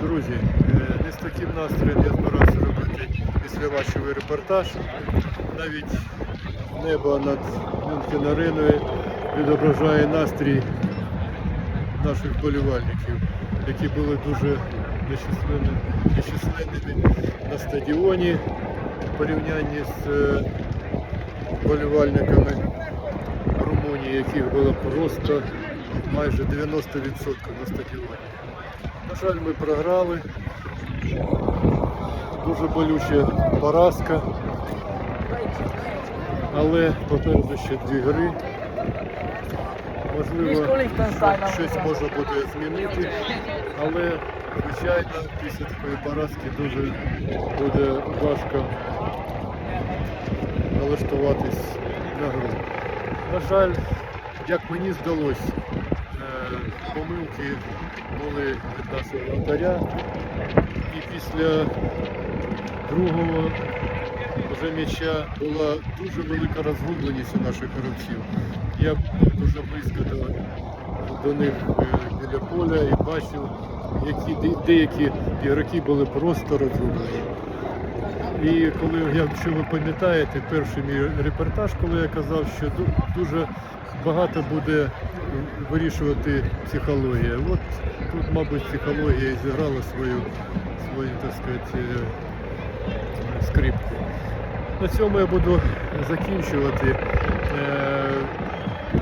Друзі, е, не з таким настроєм я збирався робити післяматчевий репортаж. Навіть небо над Мюнхен-ареною відображає настрій наших вболівальників, які були дуже нещасливими, на стадіоні в порівнянні з е, вболівальниками Румунії, яких було просто майже 90% на стадіоні. На жаль, ми програли. Дуже болюча поразка. Але попереду ще дві гри. Можливо, щось можна буде змінити, але звичайно після такої поразки дуже буде важко налаштуватись на гру. На жаль, як мені здалося, помилки були від нашого вратаря. І після другого вже м'яча була дуже велика розгубленість у наших гравців. Я дуже близько до, до них е, біля поля і бачив, які деякі ігроки були просто розгублені. І коли, якщо ви пам'ятаєте, перший мій репортаж, коли я казав, що дуже багато буде вирішувати психологія. От тут, мабуть, психологія зіграла свою, свою так сказати, е, скрипку. На цьому я буду закінчувати. Е,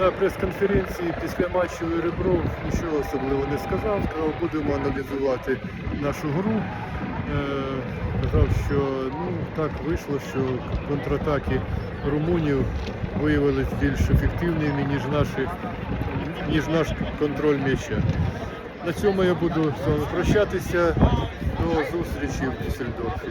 На прес-конференції після матчу Ребров нічого особливо не сказав, сказав, будемо аналізувати нашу гру. Е, Казав, що ну, так вийшло, що контратаки Румунів виявилися більш ефективними, ніж, наші, ніж наш контроль м'яча. На цьому я буду з вами прощатися. До зустрічі в Дюссельдорфі.